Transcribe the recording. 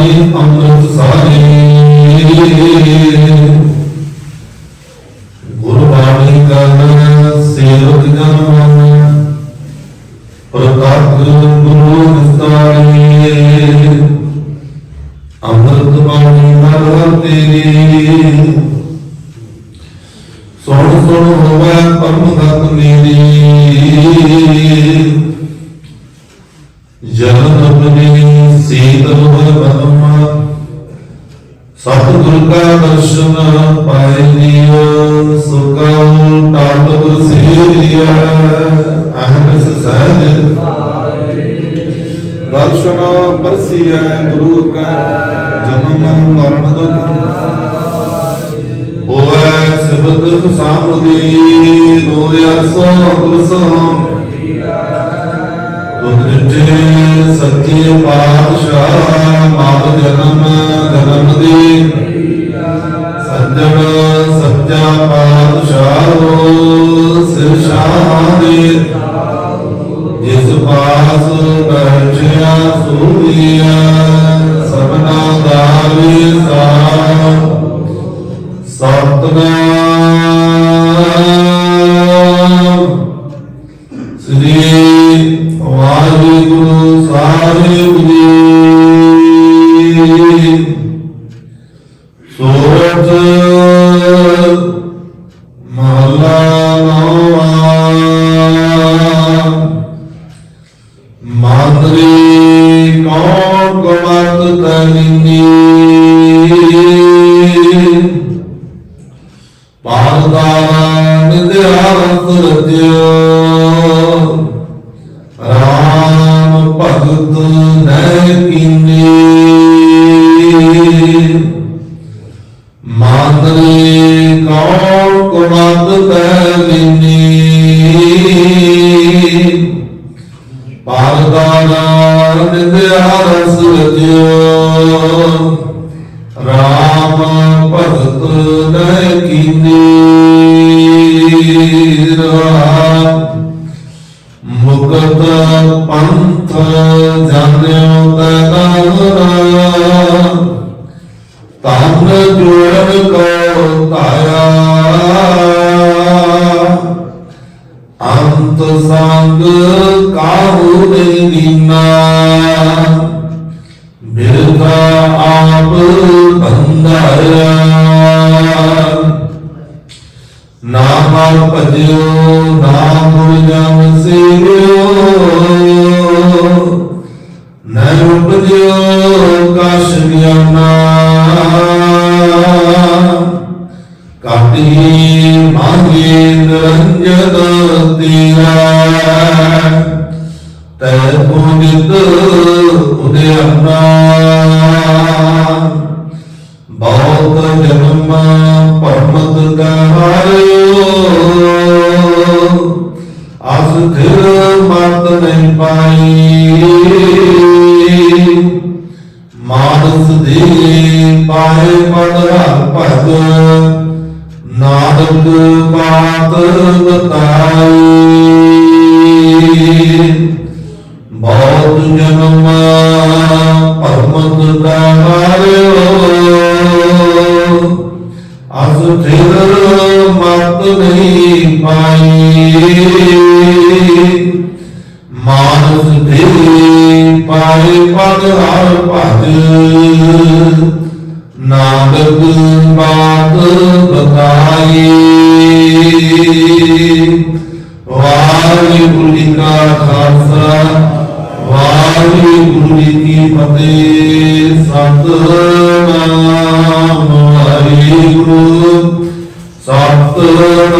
ਬਾਣੀ ਅੰਮ੍ਰਿਤ ਸਾਰੇ ਗੁਰਬਾਣੀ ਕਾ ਸੇਵਕ ਜਨ ਪ੍ਰਕਾਸ਼ ਗੁਰੂ ਨਿਸਤਾਰੇ ਅੰਮ੍ਰਿਤ ਬਾਣੀ ਹਰ ਤੇਰੀ ਸੁਣ ਸੁਣ ਹੋਵੇ ਪਰਮ ਗਤ ਮੇਰੀ। ਜਨਮ ਬਨੇ ਸੀਤਲ ਹੋਇ ਬਦਮਾ ਸਤਿਗੁਰ ਕਾ ਦਰਸ਼ਨ ਪਾਏ ਜੀਵ ਸੁਖਾਂ ਟਾਟ ਸੇਰੀਆ ਅਹਮਸ ਸਹਿਜ ਦਰਸ਼ਨ ਪਰਸੀਐ ਗੁਰੂ ਕਾ ਜਨਮ ਮਰਨ ਦੁਖ ਹੋਵੇ ਸਬਦ ਸਾਮੁਦੀ ਦੋਇ ਸੋ ਗੁਰਸਾਮ ਤੁਧੇ ਸੱਚੇ ਪਾਤਸ਼ਾਹ ਮਾਤ ਜਨਮ ਜਨਮ ਦੇ। ਸੱਜਣ ਸੱਚਾ ਪਾਤਸ਼ਾਹ ਲਿਨੀ। ਪਾਰਦਾਨ ਨਿਧਿਆਸ ਰਜਿਓ ਰਾਮ ਮੁਕਤ ਪੰਥ ਜਾਣਿਓ ਤਨਾ ਤਨ ਜੋੜ ਕੋ ਤਾਇਆ ਅੰਤ ਸੰਗ ਕਾਹੂ ਦੇ ਦੀਨਾ ਨਾਮ ਭਜਿਓ, ਨਾਮ ਜਮ ਸਿਰਿਓ ਨੈ ਉਪਜਿਓ ਕਛ ਗਿਆਨਾ ਕਾਟੀ ਮੰਗੇ ਨਿਰੰਜਨ ਤੇਰਾ। ਤੈ ਪੁਨਿਤ ਉਦਿਆਨਾ ਬਹੁਤ ਜਨਮ ਮਤ ਨਹੀਂ ਪਾਈ। ਮਾਨਸ ਦੇ ਪਾਏ ਪਦ ਹਰ ਨਾਨਕ ਬਾਤ ਬਤਾਈ। ਬਹੁਤ ਜਨਮ ਪਰਮਤ ਕਹਾਇਓ ਅਸ ਥਿਰ ਮਤ ਨਹੀਂ ਪਾਈ। ਨਾਨਕ ਬਾਤ ਬਤਾਈ ਵਾਹਿਗੁਰੂ ਜੀ ਕਾ ਖਾਲਸਾ ਵਾਹਿਗੁਰੂ ਜੀ ਕੀ ਫਤਿਹ। ਸਤਨਾਮ ਵਾਹਿਗੁਰੂ ਸਤਨਾਮ